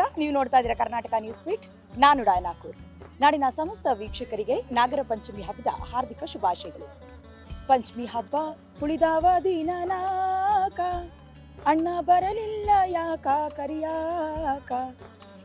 ನಮಸ್ಕಾರ. ನೀವು ನೋಡ್ತಾ ಇದ್ದೀರಾ ಕರ್ನಾಟಕ ನ್ಯೂಸ್ ಬೀಟ್ ನಾನು ಡಾಯನಾಕೂರ್ ನಾಡಿನ ಸಮಸ್ತ ವೀಕ್ಷಕರಿಗೆ ನಾಗರ ಪಂಚಮಿ ಹಬ್ಬದ ಹಾರ್ದಿಕ ಶುಭಾಶಯಗಳು. ಪಂಚಮಿ ಹಬ್ಬ ಉಳಿದಾವ ದಿನನಾಕ ಅಣ್ಣ ಬರಲಿಲ್ಲ ಯಾಕ ಕರಿಯಾಕ.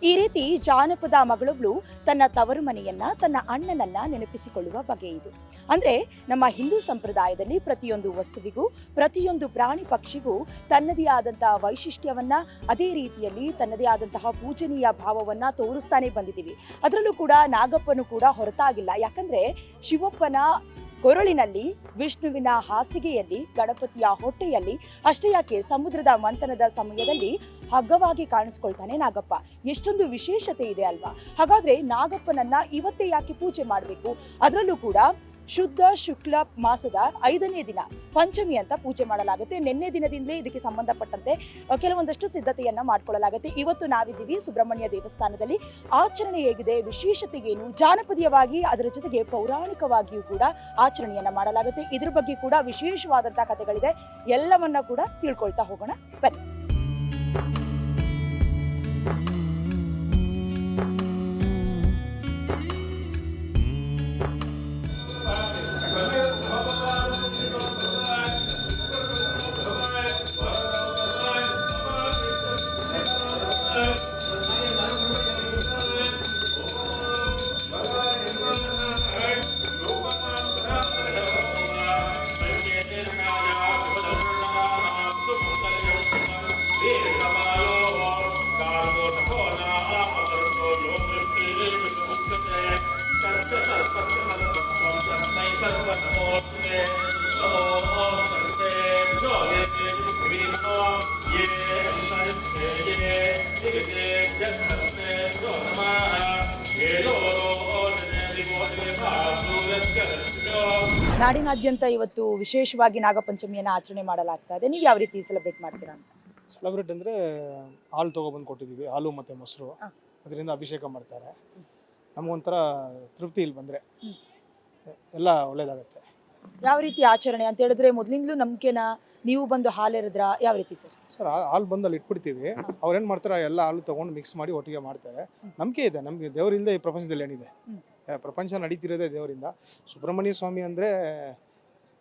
ಈ ರೀತಿ ಜಾನಪದ ಮಗಳೊಬ್ಳು ತನ್ನ ತವರು ಮನೆಯನ್ನ, ತನ್ನ ಅಣ್ಣನನ್ನ ನೆನಪಿಸಿಕೊಳ್ಳುವ ಬಗೆ ಇದು. ಅಂದ್ರೆ ನಮ್ಮ ಹಿಂದೂ ಸಂಪ್ರದಾಯದಲ್ಲಿ ಪ್ರತಿಯೊಂದು ವಸ್ತುವಿಗೂ, ಪ್ರತಿಯೊಂದು ಪ್ರಾಣಿ ಪಕ್ಷಿಗೂ ತನ್ನದೇ ಆದಂತಹ ವೈಶಿಷ್ಟ್ಯವನ್ನ, ಅದೇ ರೀತಿಯಲ್ಲಿ ತನ್ನದೇ ಆದಂತಹ ಪೂಜನೀಯ ಭಾವವನ್ನ ತೋರಿಸ್ತಾನೆ ಬಂದಿದ್ದೀವಿ. ಅದರಲ್ಲೂ ಕೂಡ ನಾಗಪ್ಪನು ಕೂಡ ಹೊರತಾಗಿಲ್ಲ. ಯಾಕಂದ್ರೆ ಶಿವಪ್ಪನ ಕೊರಳಿನಲ್ಲಿ, ವಿಷ್ಣುವಿನ ಹಾಸಿಗೆಯಲ್ಲಿ, ಗಣಪತಿಯ ಹೊಟ್ಟೆಯಲ್ಲಿ, ಅಷ್ಟೇ ಯಾಕೆ ಸಮುದ್ರದ ಮಂಥನದ ಸಮಯದಲ್ಲಿ ಹಗ್ಗವಾಗಿ ಕಾಣಿಸ್ಕೊಳ್ತಾನೆ ನಾಗಪ್ಪ. ಎಷ್ಟೊಂದು ವಿಶೇಷತೆ ಇದೆ ಅಲ್ವಾ? ಹಾಗಾದ್ರೆ ನಾಗಪ್ಪನನ್ನ ಇವತ್ತೇ ಯಾಕೆ ಪೂಜೆ ಮಾಡಬೇಕು? ಅದರಲ್ಲೂ ಕೂಡ ಶುದ್ಧ ಶುಕ್ಲ ಮಾಸದ ಐದನೇ ದಿನ ಪಂಚಮಿ ಅಂತ ಪೂಜೆ ಮಾಡಲಾಗುತ್ತೆ. ನಿನ್ನೆ ದಿನದಿಂದಲೇ ಇದಕ್ಕೆ ಸಂಬಂಧಪಟ್ಟಂತೆ ಕೆಲವೊಂದಷ್ಟು ಸಿದ್ಧತೆಯನ್ನ ಮಾಡ್ಕೊಳ್ಳಲಾಗುತ್ತೆ. ಇವತ್ತು ನಾವಿದ್ದೀವಿ ಸುಬ್ರಹ್ಮಣ್ಯ ದೇವಸ್ಥಾನದಲ್ಲಿ. ಆಚರಣೆ ಹೇಗಿದೆ, ವಿಶೇಷತೆ ಏನು? ಜಾನಪದೀಯವಾಗಿ ಅದರ ಜೊತೆಗೆ ಪೌರಾಣಿಕವಾಗಿಯೂ ಕೂಡ ಆಚರಣೆಯನ್ನ ಮಾಡಲಾಗುತ್ತೆ. ಇದ್ರ ಬಗ್ಗೆ ಕೂಡ ವಿಶೇಷವಾದಂತಹ ಕಥೆಗಳಿದೆ. ಎಲ್ಲವನ್ನ ಕೂಡ ತಿಳ್ಕೊಳ್ತಾ ಹೋಗೋಣ. ಬನ್ನಿ. ನಾಡಿನಾದ್ಯಂತ ಇವತ್ತು ವಿಶೇಷವಾಗಿ ನಾಗಪಂಚಮಿಯನ್ನು ಆಚರಣೆ ಮಾಡಲಾಗ್ತಾ ಇದೆ. ನೀವು ಯಾವ ರೀತಿ ಸೆಲೆಬ್ರೇಟ್ ಮಾಡ್ತೀರಾ ಅಂತ? ಸೆಲೆಬ್ರೇಟ್ ಅಂದರೆ ಹಾಲು ತೊಗೊಬಂದು ಕೊಟ್ಟಿದ್ದೀವಿ ಹಾಲು ಮತ್ತು ಮೊಸರು. ಅದರಿಂದ ಅಭಿಷೇಕ ಮಾಡ್ತಾರೆ. ನಮಗೊಂಥರ ತೃಪ್ತಿ ಇಲ್ಲಿ ಬಂದರೆ. ಎಲ್ಲ ಒಳ್ಳೇದಾಗುತ್ತೆ. ಯಾವ ರೀತಿ ಆಚರಣೆ ಅಂತ ಹೇಳಿದ್ರೆ ಮೊದಲಿಂದಲೂ ನಂಬಿಕೆನ ನೀವು ಬಂದು ಹಾಲೆರೆದ್ರ ಯಾವ ರೀತಿ ಸರ್? ಸರ್ ಹಾಲು ಹಾಲು ಬಂದಲ್ಲಿ ಇಟ್ಬಿಡ್ತೀವಿ. ಅವ್ರೇನು ಮಾಡ್ತಾರೆ ಎಲ್ಲ ಹಾಲು ತೊಗೊಂಡು ಮಿಕ್ಸ್ ಮಾಡಿ ಒಟ್ಟಿಗೆ ಮಾಡ್ತಾರೆ. ನಂಬಿಕೆ ಇದೆ ನಮಗೆ ದೇವರಿಂದ ಈ ಪ್ರಪಂಚದಲ್ಲಿ ಏನಿದೆ. ಪ್ರಪಂಚ ನಡೀತಿರೋದೇ ದೇವರಿಂದ. ಸುಬ್ರಹ್ಮಣ್ಯ ಸ್ವಾಮಿ ಅಂದರೆ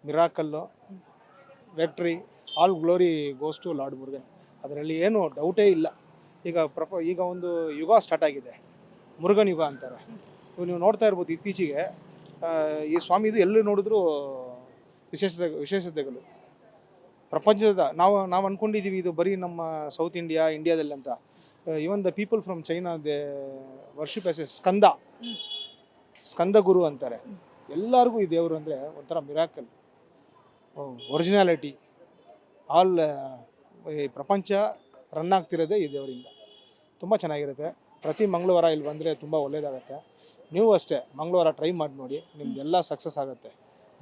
miracle ವ್ಯಾಕ್ಟ್ರಿ all glory goes to Lord Murugan ಅದರಲ್ಲಿ ಏನು ಡೌಟೇ ಇಲ್ಲ. ಈಗ ಪ್ರಪ, ಈಗ ಒಂದು ಯುಗ ಸ್ಟಾರ್ಟ್ ಆಗಿದೆ. ಮುರುಗನ್ ಯುಗ ಅಂತಾರೆ. ನೀವು ನೋಡ್ತಾ ಇರ್ಬೋದು ಇತ್ತೀಚೆಗೆ ಈ ಸ್ವಾಮಿದು ಎಲ್ಲಿ ನೋಡಿದ್ರು ವಿಶೇಷತೆ, ವಿಶೇಷತೆಗಳು. ಪ್ರಪಂಚದ, ನಾವು ನಾವು ಅಂದ್ಕೊಂಡಿದ್ದೀವಿ ಇದು ಬರೀ ನಮ್ಮ ಸೌತ್ ಇಂಡಿಯಾ ಇಂಡಿಯಾದಲ್ಲಿ ಅಂತ. Even the people from China they worship as a Skanda. Skanda Guru ಅಂತಾರೆ. ಎಲ್ಲರಿಗೂ ಈ ದೇವರು ಅಂದರೆ ಒಂಥರ ಮಿರಾಕಲ್ ಒರಿಜಿನಾಲಿಟಿ ಆಲ್ ಈ ಪ್ರಪಂಚ ರನ್ ಆಗ್ತಿರೋದೇ ಈ ದೇವರಿಂದ. ತುಂಬ ಚೆನ್ನಾಗಿರುತ್ತೆ. ಪ್ರತಿ ಮಂಗಳವಾರ ಇಲ್ಲಿ ಬಂದರೆ ತುಂಬ ಒಳ್ಳೆಯದಾಗತ್ತೆ ನೀವು ಅಷ್ಟೇ ಮಂಗಳವಾರ ಟ್ರೈ ಮಾಡಿ ನೋಡಿ ನಿಮ್ದೆಲ್ಲ ಸಕ್ಸಸ್ ಆಗುತ್ತೆ.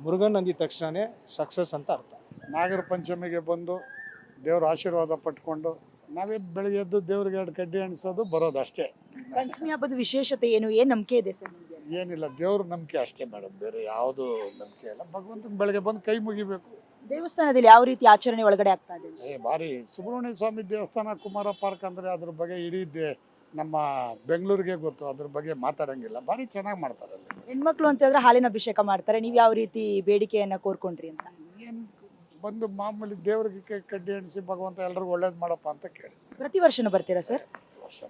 ಮುರುಗನ್ ಅಂದಿದ ತಕ್ಷಣವೇ ಸಕ್ಸಸ್ ಅಂತ ಅರ್ಥ. ನಾಗರ ಪಂಚಮಿಗೆ ಬಂದು ದೇವರ ಆಶೀರ್ವಾದ ಪಟ್ಕೊಂಡು ನಾವೇ ಬೆಳಿಗ್ಗೆ ಎದ್ದು ದೇವ್ರಿಗೆ ಎರಡು ಕಡ್ಡಿ ಅಣಿಸೋದು ಬರೋದು ಅಷ್ಟೇ. ಪಂಚಮಿ ಹಬ್ಬದ ವಿಶೇಷತೆ ಏನು? ಏನು ನಂಬಿಕೆ ಇದೆ ಸರ್ ನಿಮ್ಗೆ? ಏನಿಲ್ಲ ದೇವ್ರ ನಂಬಿಕೆ ಅಷ್ಟೇ ಮೇಡಮ್ ಬೇರೆ ಯಾವುದು ನಂಬಿಕೆ ಇಲ್ಲ. ಭಗವಂತನ ಬೆಳಗ್ಗೆ ಬಂದು ಕೈ ಮುಗಿಬೇಕು. ದೇವಸ್ಥಾನದಲ್ಲಿ ಯಾವ ರೀತಿ ಆಚರಣೆ ಒಳಗಡೆ ಆಗ್ತಾ ಇದೆ? ಏ ಭಾರಿ ಸುಬ್ರಹ್ಮಣ್ಯ ಸ್ವಾಮಿ ದೇವಸ್ಥಾನ ಕುಮಾರ ಪಾರ್ಕ್ ಅಂದರೆ ಅದ್ರ ಬಗ್ಗೆ ಇಡೀ ದೇ ನಮ್ಮ ಬೆಂಗಳೂರಿಗೆ ಗೊತ್ತು ಅದ್ರ ಬಗ್ಗೆ ಮಾತಾಡಂಗಿಲ್ಲ. ಭಾರಿ ಚೆನ್ನಾಗಿ ಮಾಡ್ತಾರೆ ಅಲ್ಲಿ. ಹೆಣ್ಮಕ್ಳು ಅಂತ ಹೇಳಿದ್ರೆ ಹಾಲಿನ ಅಭಿಷೇಕ ಮಾಡ್ತಾರೆ ನೀವು ಯಾವ ರೀತಿ ಬೇಡಿಕೆಯನ್ನ ಕೋರ್ಕೊಂಡ್ರಿ ಅಂತ? ಏನು ಬಂದು ಮಾಮೂಲಿ ದೇವ್ರಿಗೆ ಕೈ ಕಡ್ಡಿ ಎಣಿಸಿ ಭಗವಂತ ಎಲ್ಲರಿಗೂ ಒಳ್ಳೇದು ಮಾಡಪ್ಪ ಅಂತ ಕೇಳಿ ಪ್ರತಿ ವರ್ಷನೂ ಬರ್ತೀರಾ ಸರ್? ವರ್ಷ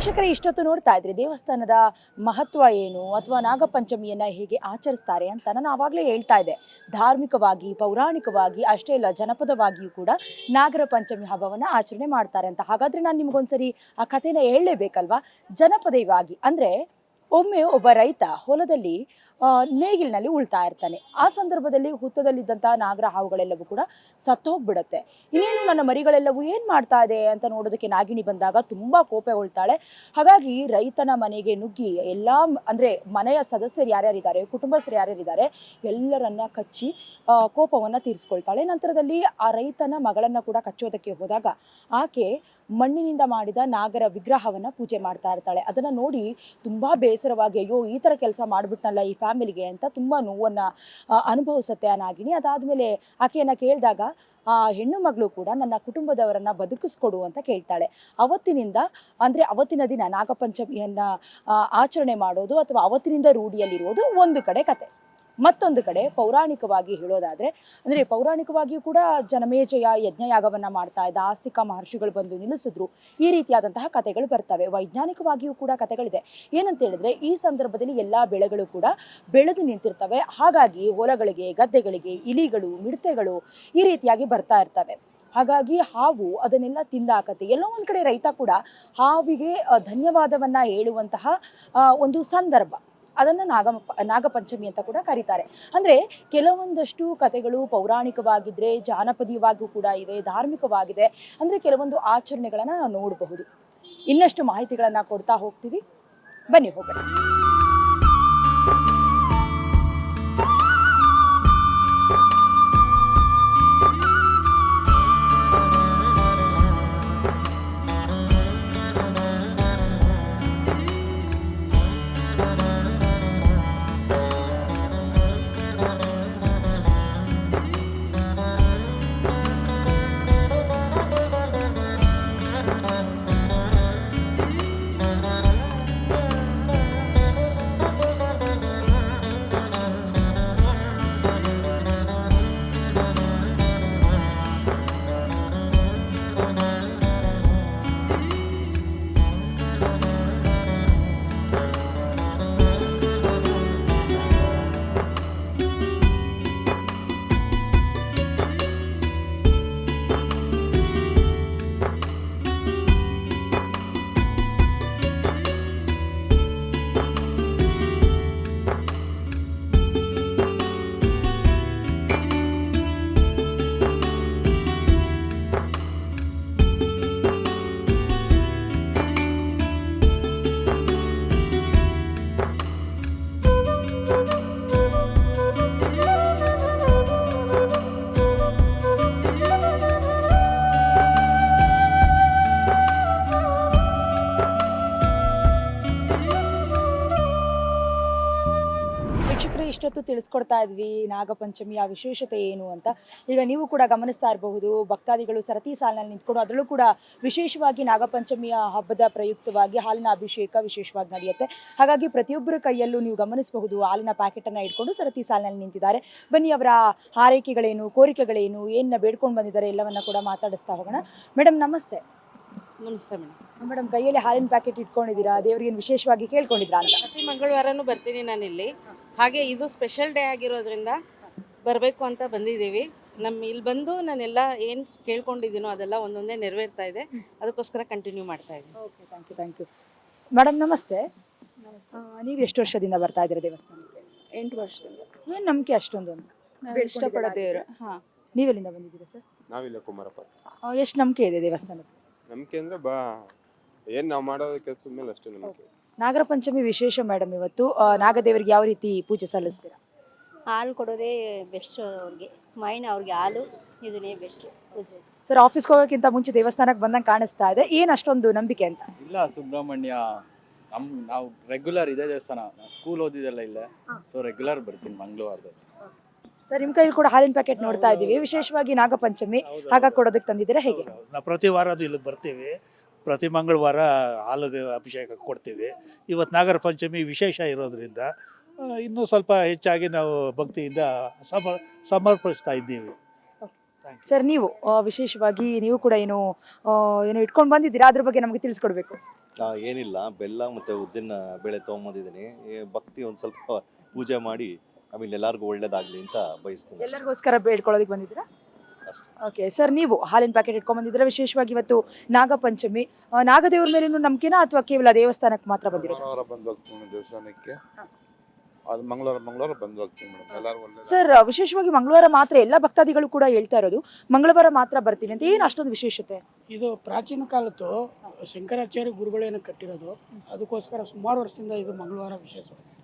ವೀಕ್ಷಕರೇ, ಇಷ್ಟೊತ್ತು ನೋಡ್ತಾ ಇದ್ರಿ, ದೇವಸ್ಥಾನದ ಮಹತ್ವ ಏನು ಅಥವಾ ನಾಗಪಂಚಮಿಯನ್ನ ಹೇಗೆ ಆಚರಿಸ್ತಾರೆ ಅಂತ ನಾನು ಆವಾಗಲೇ ಹೇಳ್ತಾ ಇದ್ದೆ. ಧಾರ್ಮಿಕವಾಗಿ, ಪೌರಾಣಿಕವಾಗಿ, ಅಷ್ಟೇ ಇಲ್ಲ ಜನಪದವಾಗಿಯೂ ಕೂಡ ನಾಗರ ಪಂಚಮಿ ಹಬ್ಬವನ್ನು ಆಚರಣೆ ಮಾಡ್ತಾರೆ ಅಂತ. ಹಾಗಾದ್ರೆ ನಾನು ನಿಮಗೊಂದ್ಸರಿ ಆ ಕಥೆನ ಹೇಳಲೇಬೇಕಲ್ವಾ? ಜನಪದವಾಗಿ ಅಂದ್ರೆ ಒಮ್ಮೆ ಒಬ್ಬ ರೈತ ಹೊಲದಲ್ಲಿ ನೇಗಿಲಿನಲ್ಲಿ ಉಳ್ತಾ ಇರ್ತಾನೆ. ಆ ಸಂದರ್ಭದಲ್ಲಿ ಹುತ್ತದಲ್ಲಿದ್ದಂತಹ ನಾಗರ ಹಾವುಗಳೆಲ್ಲವೂ ಕೂಡ ಸತ್ತೋಗ್ಬಿಡುತ್ತೆ. ಇನ್ನೇನು ನನ್ನ ಮರಿಗಳೆಲ್ಲವೂ ಏನು ಮಾಡ್ತಾ ಇದೆ ಅಂತ ನೋಡೋದಕ್ಕೆ ನಾಗಿಣಿ ಬಂದಾಗ ತುಂಬಾ ಕೋಪಗೊಳ್ತಾಳೆ ಹಾಗಾಗಿ ರೈತನ ಮನೆಗೆ ನುಗ್ಗಿ ಎಲ್ಲಾ ಅಂದರೆ ಮನೆಯ ಸದಸ್ಯರು ಯಾರ್ಯಾರಿದ್ದಾರೆ, ಕುಟುಂಬಸ್ಥರು ಯಾರ್ಯಾರಿದ್ದಾರೆ, ಎಲ್ಲರನ್ನ ಕಚ್ಚಿ ಕೋಪವನ್ನು ತೀರಿಸ್ಕೊಳ್ತಾಳೆ. ನಂತರದಲ್ಲಿ ಆ ರೈತನ ಮಗಳನ್ನ ಕೂಡ ಕಚ್ಚೋದಕ್ಕೆ ಹೋದಾಗ ಆಕೆ ಮಣ್ಣಿನಿಂದ ಮಾಡಿದ ನಾಗರ ವಿಗ್ರಹವನ್ನ ಪೂಜೆ ಮಾಡ್ತಾ ಇರ್ತಾಳೆ. ಅದನ್ನ ನೋಡಿ ತುಂಬಾ ಬೇಸರವಾಗಿ, ಅಯ್ಯೋ, ಈ ತರ ಕೆಲಸ ಮಾಡಿಬಿಟ್ನಲ್ಲ ಈ ಫ್ಯಾಮಿಲಿಗೆ ಅಂತ ತುಂಬಾ ನೋವನ್ನ ಅನುಭವಿಸುತ್ತೆ ಆ ನಾಗಿಣಿ ಅದಾದ್ಮೇಲೆ ಆಕೆಯನ್ನ ಕೇಳಿದಾಗ, ಆ, ಹೆಣ್ಣು ಮಗಳು ಕೂಡ ನನ್ನ ಕುಟುಂಬದವರನ್ನ ಬದುಕಿಸ್ಕೊಡು ಅಂತ ಕೇಳ್ತಾಳೆ. ಅವತ್ತಿನಿಂದ, ಅಂದ್ರೆ ಅವತ್ತಿನ ದಿನ ನಾಗಪಂಚಮಿಯನ್ನ ಆಚರಣೆ ಮಾಡೋದು ಅಥವಾ ಅವತ್ತಿನಿಂದ ರೂಢಿಯಲ್ಲಿರುವುದು ಒಂದು ಕಡೆ ಕತೆ. ಮತ್ತೊಂದು ಕಡೆ ಪೌರಾಣಿಕವಾಗಿ ಹೇಳೋದಾದ್ರೆ, ಅಂದ್ರೆ ಪೌರಾಣಿಕವಾಗಿಯೂ ಕೂಡ ಜನಮೇಜಯ ಯಜ್ಞಯಾಗವನ್ನ ಮಾಡ್ತಾ ಇದ್ದ ಆಸ್ತಿಕ ಮಹರ್ಷಿಗಳು ಬಂದು ನಿಲ್ಲಿಸಿದ್ರು. ಈ ರೀತಿಯಾದಂತಹ ಕಥೆಗಳು ಬರ್ತವೆ. ವೈಜ್ಞಾನಿಕವಾಗಿಯೂ ಕೂಡ ಕಥೆಗಳಿದೆ. ಏನಂತ ಹೇಳಿದ್ರೆ, ಈ ಸಂದರ್ಭದಲ್ಲಿ ಎಲ್ಲಾ ಬೆಳೆಗಳು ಕೂಡ ಬೆಳೆದು ನಿಂತಿರ್ತವೆ. ಹಾಗಾಗಿ ಹೊಲಗಳಿಗೆ, ಗದ್ದೆಗಳಿಗೆ, ಇಲಿಗಳು, ಮಿಡತೆಗಳು ಈ ರೀತಿಯಾಗಿ ಬರ್ತಾ ಇರ್ತವೆ. ಹಾಗಾಗಿ ಹಾವು ಅದನ್ನೆಲ್ಲ ತಿಂದಾಕತ್ತೆ. ಎಲ್ಲೋ ಒಂದು ಕಡೆ ರೈತ ಕೂಡ ಹಾವಿಗೆ ಧನ್ಯವಾದವನ್ನ ಹೇಳುವಂತಹ ಒಂದು ಸಂದರ್ಭ. ಅದನ್ನ ನಾಗ, ನಾಗಪಂಚಮಿ ಅಂತ ಕೂಡ ಕರೀತಾರೆ. ಅಂದ್ರೆ ಕೆಲವೊಂದಷ್ಟು ಕಥೆಗಳು ಪೌರಾಣಿಕವಾಗಿದ್ರೆ, ಜಾನಪದೀಯವಾಗಿಯೂ ಕೂಡ ಇದೆ, ಧಾರ್ಮಿಕವಾಗಿದೆ. ಅಂದ್ರೆ ಕೆಲವೊಂದು ಆಚರಣೆಗಳನ್ನು ನಾವು ನೋಡಬಹುದು. ಇನ್ನಷ್ಟು ಮಾಹಿತಿಗಳನ್ನು ಕೊಡ್ತಾ ಹೋಗ್ತೀವಿ. ಬನ್ನಿ ಹೋಗೋಣ. ಇಷ್ಟೊತ್ತು ತಿಳಿಸ್ಕೊಡ್ತಾ ಇದ್ವಿ ನಾಗಪಂಚಮಿಯ ವಿಶೇಷತೆ ಏನು ಅಂತ. ಈಗ ನೀವು ಕೂಡ ಗಮನಿಸ್ತಾ ಇರಬಹುದು ಭಕ್ತಾದಿಗಳು ಸರತಿ ಸಾಲಿನಲ್ಲಿ ನಿಂತ್ಕೊಂಡು ಅದರಲ್ಲೂ ಕೂಡ ವಿಶೇಷವಾಗಿ ನಾಗಪಂಚಮಿಯ ಹಬ್ಬದ ಪ್ರಯುಕ್ತವಾಗಿ ಹಾಲಿನ ಅಭಿಷೇಕ ವಿಶೇಷವಾಗಿ ನಡೆಯುತ್ತೆ. ಹಾಗಾಗಿ ಪ್ರತಿಯೊಬ್ಬರ ಕೈಯಲ್ಲೂ ನೀವು ಗಮನಿಸಬಹುದು ಹಾಲಿನ ಪ್ಯಾಕೆಟನ್ನು ಇಟ್ಕೊಂಡು ಸರತಿ ಸಾಲಿನಲ್ಲಿ ನಿಂತಿದ್ದಾರೆ. ಬನ್ನಿ ಅವರ ಹಾರೈಕೆಗಳೇನು ಕೋರಿಕೆಗಳೇನು ಏನನ್ನ ಬೇಡ್ಕೊಂಡು ಬಂದಿದ್ದಾರೆ ಎಲ್ಲವನ್ನ ಕೂಡ ಮಾತಾಡಿಸ್ತಾ ಹೋಗೋಣ. ಮೇಡಮ್ ನಮಸ್ತೆ. ನಮಸ್ತೆ ಮೇಡಮ್ ಮೇಡಮ್ ಕೈಯಲ್ಲಿ ಹಾಲಿನ ಪ್ಯಾಕೆಟ್ ಇಟ್ಕೊಂಡಿದ್ದೀರಾ? ದೇವರಿಗೆ ವಿಶೇಷವಾಗಿ ಕೇಳ್ಕೊಂಡಿದ್ರಾ ಅಂತ? ಪ್ರತಿ ಮಂಗಳವಾರನೂ ಬರ್ತೀನಿ ನಾನು ಇಲ್ಲಿ ಹಾಗೆ ಇದು ಸ್ಪೆಷಲ್ ಡೇ ಆಗಿರೋದ್ರಿಂದ ಬರಬೇಕು ಅಂತ ಬಂದಿದ್ದೀವಿ. ನಮ್ಮ ಇಲ್ಲಿ ಬಂದು ನಾನೆಲ್ಲ ಏನು ಕೇಳ್ಕೊಂಡಿದ್ದೀನೋ ಅದೆಲ್ಲ ಒಂದೊಂದೇ ನೆರವೇರ್ತಾ ಇದೆ. ಅದಕ್ಕೋಸ್ಕರ ಕಂಟಿನ್ಯೂ ಮಾಡ್ತಾ ಇದ್ದೀನಿ. Okay thank you thank you madam ನಮಸ್ತೆ. ನೀವು ಎಷ್ಟು ವರ್ಷದಿಂದ ಬರ್ತಾ ಇದ್ದೀರಾ ದೇವಸ್ಥಾನಕ್ಕೆ? ಎಂಟು ವರ್ಷದಿಂದ. ಏನು ನಂಬಿಕೆ ಅಷ್ಟೊಂದು ಇಷ್ಟಪಡೋ ದೇವರು. ಹಾ. ನೀವೆಲ್ಲಿಂದ ಬಂದಿದ್ದೀರಾ ಸರ್? ನಾವಿಲ್ಲ ಕುಮಾರಪ್ಪ. ಎಷ್ಟು ನಂಬಿಕೆ ಇದೆ ದೇವಸ್ಥಾನಕ್ಕೆ? ನಂಬಿಕೆ ಅಂದ್ರೆ ಬಾ ಏನು ನಾವು ಮಾಡೋ ಕೆಲಸದ ಮೇಲೆ ಅಷ್ಟೇ ನಂಬಿಕೆ. ನಾಗರ ಪಂಚಮಿ ವಿಶೇಷ ಮೇಡಮ್ ಇವತ್ತು. ಆ, ನಾಗದೇವರಿಗೆ ಯಾವ ರೀತಿ ಪೂಜೆ ಸಲ್ಲಿಸ್ತೀರಾ? ಹಾಲು ಕೊಡೋದೇ ಬೆಸ್ಟ್ ಅವ್ರಿಗೆ. ಮೈನ್ ಅವ್ರಿಗೆ ಹಾಲು ಇದನ್ನೇ ಬೆಸ್ಟ್ ಪೂಜೆ. ಸರ್ ಆಫೀಸ್ಗೆ ಹೋಗೋಕ್ಕಿಂತ ಮುಂಚೆ ದೇವಸ್ಥಾನಕ್ಕೆ ಬಂದಂಗೆ ಕಾಣಿಸ್ತಾ ಇದೆ. ಏನು ಅಷ್ಟೊಂದು ನಂಬಿಕೆ ಅಂತ? ಇಲ್ಲ ಸುಬ್ರಹ್ಮಣ್ಯ ನಮ್ ನಾವು ರೆಗ್ಯುಲರ್ ಇದೇ ದೇವಸ್ಥಾನ. ಸ್ಕೂಲ್ ಓದಿದೆಲ್ಲ ಇಲ್ಲೇ. ಸೊ ರೆಗ್ಯುಲರ್ ಬರ್ತೀನಿ ಮಂಗಳವಾರದ ಸರ್ ನಿಮ್ಮ ಕೈಲಿ ಕೂಡ ಹಾಲಿನ ಪ್ಯಾಕೆಟ್ ನೋಡ್ತಾ ಇದ್ದೀವಿ. ವಿಶೇಷವಾಗಿ ನಾಗಪಂಚಮಿ ಹಾಗಾಗಿ ಕೊಡೋದಕ್ಕೆ ತಂದಿದ್ದೀರಾ ಹೇಗೆ. ನಾವು ಪ್ರತಿ ವಾರ ಅದು ಇಲ್ಲಿಗೆ ಬರ್ತೀವಿ. ಪ್ರತಿ ಮಂಗಳವಾರ ಹಾಲಿಗೆ ಅಭಿಷೇಕ ಕೊಡ್ತೀವಿ. ಇವತ್ತು ನಾಗರ ಪಂಚಮಿ ವಿಶೇಷ ಇರೋದ್ರಿಂದ ಇನ್ನೂ ಸ್ವಲ್ಪ ಹೆಚ್ಚಾಗಿ ನಾವು ಭಕ್ತಿಯಿಂದ ಸಮ ಸಮರ್ಪಿಸ್ತಾ ಇದ್ದೀವಿ. ಸರ್ ನೀವು ಆ, ವಿಶೇಷವಾಗಿ ನೀವು ಕೂಡ ಏನು ಆ, ಏನು ಇಟ್ಕೊಂಡು ಬಂದಿದ್ದೀರಾ? ಅದ್ರ ಬಗ್ಗೆ ನಮಗೆ ತಿಳಿಸ್ಕೊಡ್ಬೇಕು. ಆ, ಏನಿಲ್ಲ. ಬೆಲ್ಲ ಮತ್ತು ಉದ್ದಿನ ಬೇಳೆ ತೊಗೊಂಬಂದಿದ್ದೀನಿ. ಈ ಭಕ್ತಿ ಒಂದು ಸ್ವಲ್ಪ ಪೂಜೆ ಮಾಡಿ ಆಮೇಲೆ ಎಲ್ಲರಿಗೂ ಒಳ್ಳೇದಾಗಲಿ ಅಂತ ಬಯಸ್ತೀನಿ. ಎಲ್ಲರಿಗೋಸ್ಕರ ಬೇಡ್ಕೊಳ್ಳೋದಕ್ಕೆ ಬಂದಿದ್ದೀರಾ? ಅಷ್ಟೇ. ಓಕೆ ಸರ್ ನೀವು ಹಾಲಿನ ಪ್ಯಾಕೆಟ್ ಇಟ್ಕೊಂಡ್ ಬಂದಿದ್ರೆ ವಿಶೇಷವಾಗಿ ಇವತ್ತು ನಾಗಪಂಚಮಿ. ಆ, ನಾಗದೇವ್ರ ಮೇಲೇನು ನಂಬಿಕೆನಾ ಅಥವಾ ಕೇವಲ ದೇವಸ್ಥಾನಕ್ಕೆ ಮಾತ್ರ ಬಂದಿರೋದು? ಬಂದು ಹೋಗ್ತೀನಿ ದೇವಸ್ಥಾನಕ್ಕೆ. ಅದು ಮಂಗಳವಾರ ಮಂಗಳವಾರ ಬಂದು ಹೋಗ್ತೀನಿ ಮೇಡಮ್. ಎಲ್ಲರೂ ಒಳ್ಳೆ ಸರ್ ವಿಶೇಷವಾಗಿ ಮಂಗಳವಾರ ಮಾತ್ರ ಎಲ್ಲ ಭಕ್ತಾದಿಗಳು ಕೂಡ ಹೇಳ್ತಾ ಇರೋದು ಮಂಗಳವಾರ ಮಾತ್ರ ಬರ್ತೀವಿ ಅಂತ. ಏನು ಅಷ್ಟೊಂದು ವಿಶೇಷತೆ? ಇದು ಪ್ರಾಚೀನ ಕಾಲದ್ದು ಶಂಕರಾಚಾರ್ಯ ಗುರುಗಳೇನು ಕಟ್ಟಿರೋದು ಅದಕ್ಕೋಸ್ಕರ ಸುಮಾರು ವರ್ಷದಿಂದ ಇದು ಮಂಗಳವಾರ ವಿಶೇಷವಾಗಿದೆ